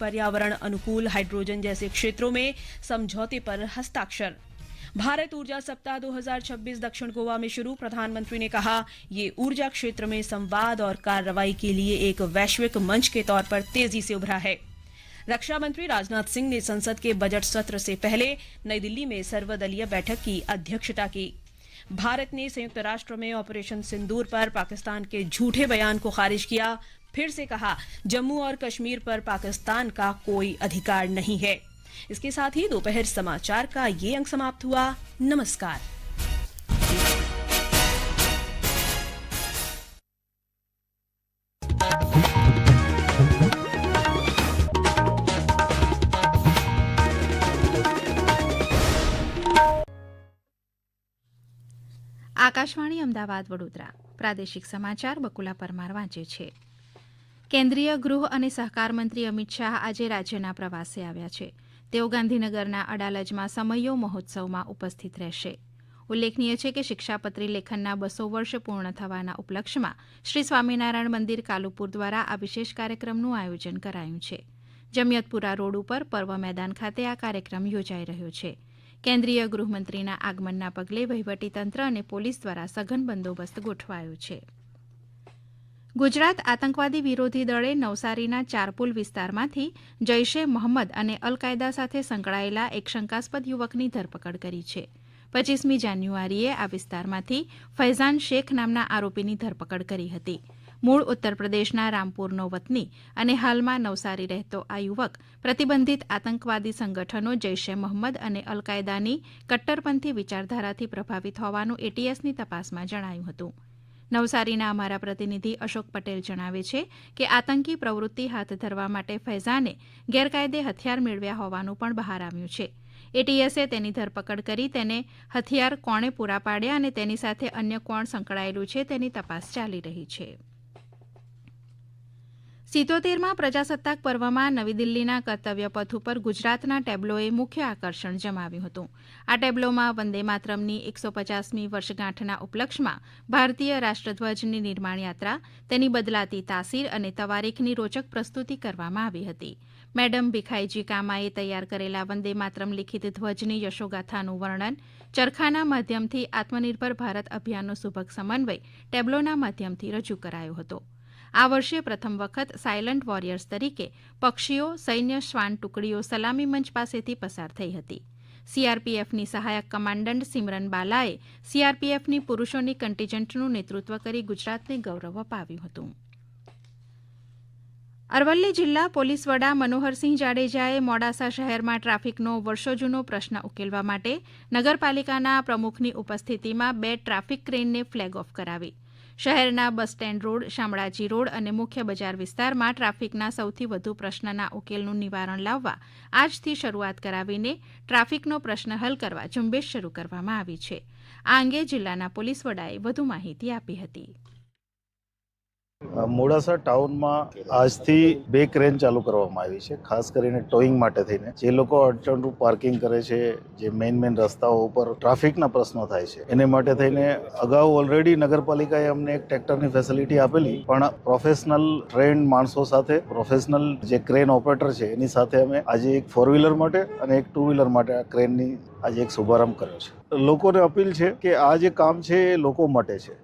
पर्यावरण अनुकूल हाइड्रोजन जैसे क्षेत्रों में समझौते पर हस्ताक्षर। भारत ऊर्जा सप्ताह 2026 दक्षिण गोवा में शुरू, प्रधानमंत्री ने कहा, ये ऊर्जा क्षेत्र में संवाद और कार्रवाई के लिए एक वैश्विक मंच के तौर पर तेज़ी से उभरा है। रक्षा मंत्री राजनाथ सिंह ने संसद के बजट सत्र से पहले नई दिल्ली में सर्वदलीय बैठक की अध्यक्षता की। भारत ने संयुक्त राष्ट्र में ऑपरेशन सिंदूर पर पाकिस्तान के झूठे बयान को खारिज किया। फिर से कहा जम्मू और कश्मीर पर पाकिस्तान का कोई अधिकार नहीं है इसके साथ ही दोपहर समाचार का ये अंक समाप्त हुआ नमस्कार આકાશવાણી અમદાવાદ વડોદરા પ્રાદેશિક સમાચાર બકુલા પરમાર વાંચે છે કેન્દ્રીય ગૃહ અને સહકાર મંત્રી અમિત શાહ આજે રાજ્યના પ્રવાસે આવ્યા છે. તેઓ ગાંધીનગરના અડાલજમાં સમયો મહોત્સવમાં ઉપસ્થિત રહેશે. ઉલ્લેખનીય છે કે શિક્ષાપત્રી લેખનના બસો વર્ષ પૂર્ણ થવાના ઉપલક્ષમાં શ્રી સ્વામિનારાયણ મંદિર કાલુપુર દ્વારા આ વિશેષ કાર્યક્રમનું આયોજન કરાયું છે. જમિયતપુરા રોડ ઉપર પર્વ મેદાન ખાતે આ કાર્યક્રમ યોજાઈ રહ્યો છે. કેન્દ્રીય ગૃહમંત્રીના આગમનના પગલે વહીવટીતંત્ર અને પોલીસ દ્વારા સઘન બંદોબસ્ત ગોઠવાયો છે. ગુજરાત આતંકવાદી વિરોધી દળે નવસારીના ચારપુલ વિસ્તારમાંથી જૈશે મોહમ્મદ અને અલકાયદા સાથે સંકળાયેલા એક શંકાસ્પદ યુવકની ધરપકડ કરી છે. પચીસમી જાન્યુઆરીએ આ વિસ્તારમાંથી ફૈઝાન શેખ નામના આરોપીની ધરપકડ કરી હતી. મૂળ ઉત્તરપ્રદેશના રામપુરનો વતની અને હાલમાં નવસારી રહેતો આ યુવક પ્રતિબંધિત આતંકવાદી સંગઠનો જૈશે મોહમ્મદ અને અલકાયદાની કટ્ટરપંથી વિચારધારાથી પ્રભાવિત હોવાનું એટીએસની તપાસમાં જણાયું હતું. નવસારીના અમારા પ્રતિનિધિ અશોક પટેલ જણાવે છે કે આતંકી પ્રવૃત્તિ હાથ ધરવા માટે ફૈઝાને ગેરકાયદે હથિયાર મેળવ્યા હોવાનું પણ બહાર આવ્યું છે. એટીએસે તેની ધરપકડ કરી તેને હથિયાર કોણે પૂરા પાડ્યા અને તેની સાથે અન્ય કોણ સંકળાયેલું છે તેની તપાસ ચાલી રહી છે. સિત્તોતેરમાં પ્રજાસત્તાક પર્વમાં નવી દિલ્હીના કર્તવ્ય પથ ઉપર ગુજરાતના ટેબ્લોએ મુખ્ય આકર્ષણ જમાવ્યું હતું. આ ટેબ્લોમાં વંદે માતરમની એકસો પચાસમી વર્ષગાંઠના ઉપલક્ષમાં ભારતીય રાષ્ટ્રધ્વજની નિર્માણ યાત્રા, તેની બદલાતી તાસીર અને તવારીખની રોચક પ્રસ્તુતિ કરવામાં આવી હતી. મેડમ ભીખાઈજી કામાએ તૈયાર કરેલા વંદે માતરમ લિખિત ધ્વજની યશોગાથાનું વર્ણન, ચરખાના માધ્યમથી આત્મનિર્ભર ભારત અભિયાનનો સુભગ સમન્વય ટેબ્લોના માધ્યમથી રજૂ કરાયો હતો. આ વર્ષે પ્રથમ વખત સાયલન્ટ વોરિયર્સ તરીકે પક્ષીઓ, સૈન્ય, શ્વાન ટુકડીઓ, સલામી મંચ પાસેથી પસાર થઈ હતી. સીઆરપીએફની સહાયક કમાન્ડન્ટ સિમરન બાલાએ સીઆરપીએફની પુરૂષોની કન્ટીજન્ટનું નેતૃત્વ કરી ગુજરાતને ગૌરવ અપાવ્યું હતું. અરવલ્લી જિલ્લા પોલીસ વડા મનોહરસિંહ જાડેજાએ મોડાસા શહેરમાં ટ્રાફિકનો વર્ષો જૂનો પ્રશ્ન ઉકેલવા માટે નગરપાલિકાના પ્રમુખની ઉપસ્થિતિમાં બે ટ્રાફિક ક્રેનને ફ્લેગ ઓફ કરાવી. શહેરના bus stand road, Shamlaji road અને મુખ્ય બજાર વિસ્તારમાં ટ્રાફિકના સૌથી વધુ પ્રશ્નના ઉકેલનું નિવારણ લાવવા આજથી શરૂઆત કરાવીને ટ્રાફિકનો પ્રશ્ન હલ કરવા ઝુંબેશ શરૂ કરવામાં આવી છે. આ અંગે જિલ્લાના પોલીસ વડાએ વધુ માહિતી આપી હતી. મોડાસા ટાઉનમાં આજથી બે ક્રેન ચાલુ કરવામાં આવી છે, ખાસ કરીને ટોઈંગ માટે થઈને. જે લોકો અડચણરૂપ પાર્કિંગ કરે છે, જે મેઇન મેઇન રસ્તાઓ ઉપર ટ્રાફિકના પ્રશ્નો થાય છે, એને માટે થઈને અગાઉ ઓલરેડી નગરપાલિકાએ અમને એક ટ્રેક્ટરની ફેસિલિટી આપેલી, પણ પ્રોફેશનલ ટ્રેન્ડ માણસો સાથે, પ્રોફેશનલ જે ક્રેન ઓપરેટર છે, એની સાથે અમે આજે એક ફોર વ્હીલર માટે અને એક ટુ વ્હીલર માટે આ ક્રેનની આજે એક શુભારંભ કર્યો છે. લોકોને અપીલ છે કે આ જે કામ છે એ લોકો માટે છે.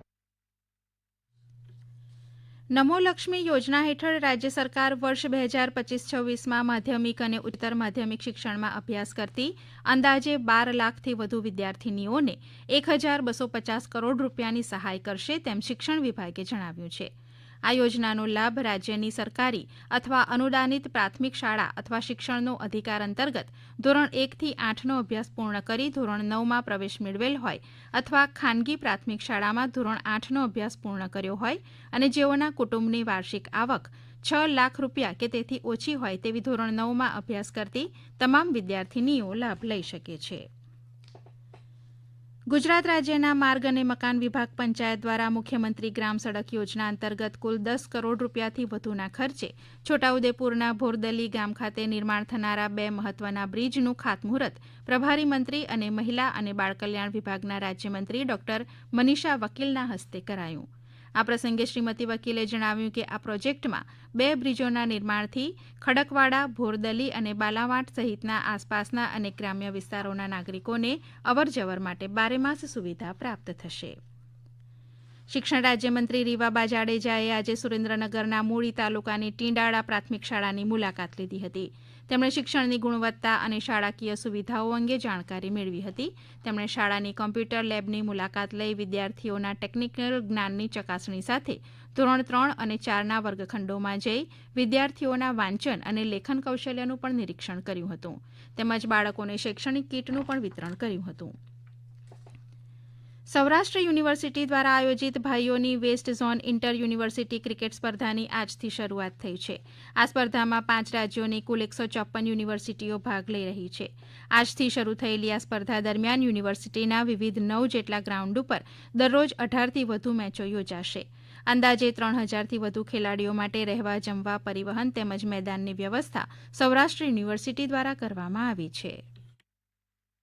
નમો લક્ષ્મી યોજના હેઠળ રાજ્ય સરકાર વર્ષ બે હજાર પચીસ છવ્વીસમાં માધ્યમિક અને ઉચ્ચતર માધ્યમિક શિક્ષણમાં અભ્યાસ કરતી, અંદાજે બાર લાખથી વધુ વિદ્યાર્થીનીઓને એક હજાર બસો પચાસ કરોડ રૂપિયાની સહાય કરશે તેમ શિક્ષણ વિભાગે જણાવ્યું છે. આ યોજનાનો લાભ રાજ્યની સરકારી અથવા અનુદાનિત પ્રાથમિક શાળા અથવા શિક્ષણનો અધિકાર અંતર્ગત ધોરણ એકથી આઠનો અભ્યાસ પૂર્ણ કરી ધોરણ નવમાં પ્રવેશ મેળવેલ હોય અથવા ખાનગી પ્રાથમિક શાળામાં ધોરણ આઠનો અભ્યાસ પૂર્ણ કર્યો હોય અને જેઓના કુટુંબની વાર્ષિક આવક છ લાખ રૂપિયા કે તેથી ઓછી હોય તેવી ધોરણ નવમાં અભ્યાસ કરતી તમામ વિદ્યાર્થીનીઓ લાભ લઈ શકે છે. ગુજરાત રાજ્યના માર્ગ અને મકાન વિભાગ પંચાયત દ્વારા મુખ્યમંત્રી ગ્રામ સડક યોજના અંતર્ગત કુલ દસ કરોડ રૂપિયાથી વધુના ખર્ચે છોટાઉદેપુરના ભોરદલી ગામ ખાતે નિર્માણ થનારા બે મહત્વના બ્રિજનું ખાતમુહૂર્ત પ્રભારી મંત્રી અને મહિલા અને બાળ કલ્યાણ વિભાગના રાજ્યમંત્રી ડોક્ટર મનીષા વકીલના હસ્તે કરાયું. આ પ્રસંગે શ્રીમતી વકીલે જણાવ્યું કે આ પ્રોજેક્ટમાં બે બ્રિજોના નિર્માણથી ખડકવાડા, ભોરદલી અને બાલાવાટ સહિતના આસપાસના અને ગ્રામ્ય વિસ્તારોના નાગરિકોને અવરજવર માટે બારેમાસ સુવિધા પ્રાપ્ત થશે. શિક્ષણ રાજ્યમંત્રી રીવાબા જાડેજાએ આજે સુરેન્દ્રનગરના મૂળી તાલુકાની ટીંડાળા પ્રાથમિક શાળાની મુલાકાત લીધી હતી. તેમણે શિક્ષણની ગુણવત્તા અને શાળાકીય સુવિધાઓ અંગે જાણકારી મેળવી હતી. તેમણે શાળાની કોમ્પ્યુટર લેબની મુલાકાત લઈ વિદ્યાર્થીઓના ટેકનિકલ જ્ઞાનની ચકાસણી સાથે ધોરણ ત્રણ અને ચારના વર્ગખંડોમાં જઈ વિદ્યાર્થીઓના વાંચન અને લેખન કૌશલ્યનું પણ નિરીક્ષણ કર્યું હતું. તેમજ બાળકોને શૈક્ષણિક કીટનું પણ વિતરણ કર્યું હતું. સૌરાષ્ટ્ર યુનિવર્સિટી દ્વારા આયોજિત ભાઈઓની west zone inter university cricket સ્પર્ધાની આજથી શરૂઆત થઈ છે. આ સ્પર્ધામાં પાંચ રાજ્યોની કુલ એકસો ચોપ્પન યુનિવર્સિટીઓ ભાગ લઈ રહી છે. આજથી શરૂ થયેલી આ સ્પર્ધા દરમિયાન યુનિવર્સિટીના વિવિધ નવ જેટલા ગ્રાઉન્ડ ઉપર દરરોજ અઢારથી વધુ મેચો યોજાશે. અંદાજે ત્રણ હજારથી વધુ ખેલાડીઓ માટે રહેવા, જમવા, પરિવહન તેમજ મેદાનની વ્યવસ્થા સૌરાષ્ટ્ર યુનિવર્સિટી દ્વારા કરવામાં આવી છે.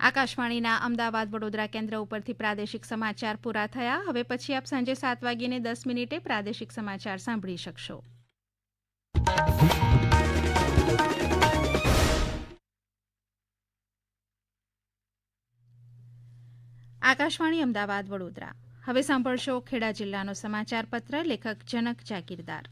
આકાશવાણીના અમદાવાદ વડોદરા કેન્દ્ર ઉપરથી પ્રાદેશિક સમાચાર પૂરા થયા. હવે પછી આપ સાંજે સાત વાગીને દસ મિનિટે પ્રાદેશિક સમાચાર સાંભળી શકશો. આકાશવાણી અમદાવાદ વડોદરા. હવે સાંભળશો ખેડા જિલ્લાનો સમાચાર પત્ર, લેખક જનક જાગીરદાર.